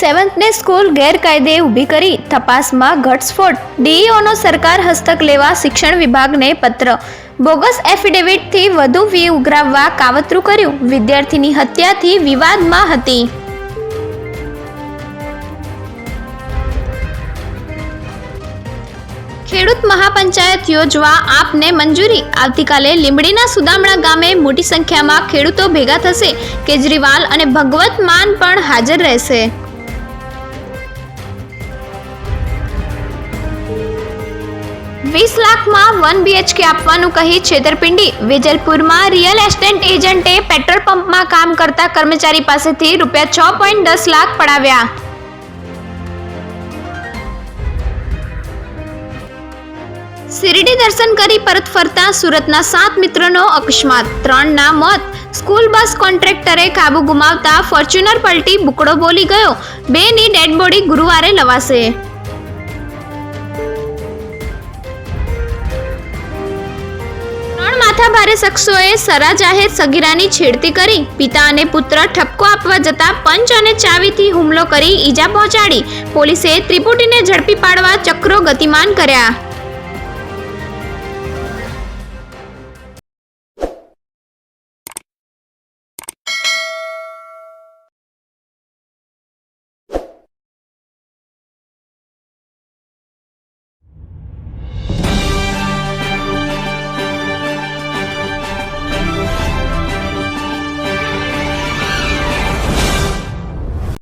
સેવન્થને school ગેરકાયદે ઊભી કરી તપાસમાં ઘટસ્ફોટ. ડીઈઓનો સરકાર હસ્તક લેવા શિક્ષણ વિભાગને પત્ર. બોગસ એફિડેવિટથી વધુ ફી ઉઘરાવવા કાવતરું કર્યું. વિદ્યાર્થીની હત્યાથી વિવાદમાં હતી. ખેડૂત મહાપંચાયત યોજવા આપને મંજૂરી. આવતીકાલે લીંબડીના સુદામણા ગામે મોટી સંખ્યામાં ખેડૂતો ભેગા થશે. કેજરીવાલ અને ભગવત માન પણ હાજર રહેશે. વીસ લાખમાં વન બીએચકે આપવાનું કહી છેતરપિંડી. વેજલપુરમાં રિયલ એસ્ટેટ એજન્ટે પેટ્રોલ પંપમાં કામ કરતા કર્મચારી પાસેથી રૂપિયા છ પોઈન્ટ દસ લાખ પડાવ્યા. શિરડી દર્શન કરી પરત ફરતા સુરતના સાત મિત્રોનો અકસ્માત. ત્રણના મોત. સ્કૂલ બસ કોન્ટ્રાક્ટરે કાબુ ગુમાવતા ફોર્ચ્યુનર પલટી બુકડો બોલી ગયો. બેની ડેડ બોડી ગુરુવારે લવાશે. માથાભારે શખ્સોએ સરા જાહેર સગીરાની છેડતી કરી, પિતા અને પુત્ર ઠપકો આપવા જતા પંચ અને ચાવીથી હુમલો કરી ઈજા પહોંચાડી. પોલીસે ત્રિપુટીને ઝડપી પાડવા ચક્રો ગતિમાન કર્યા.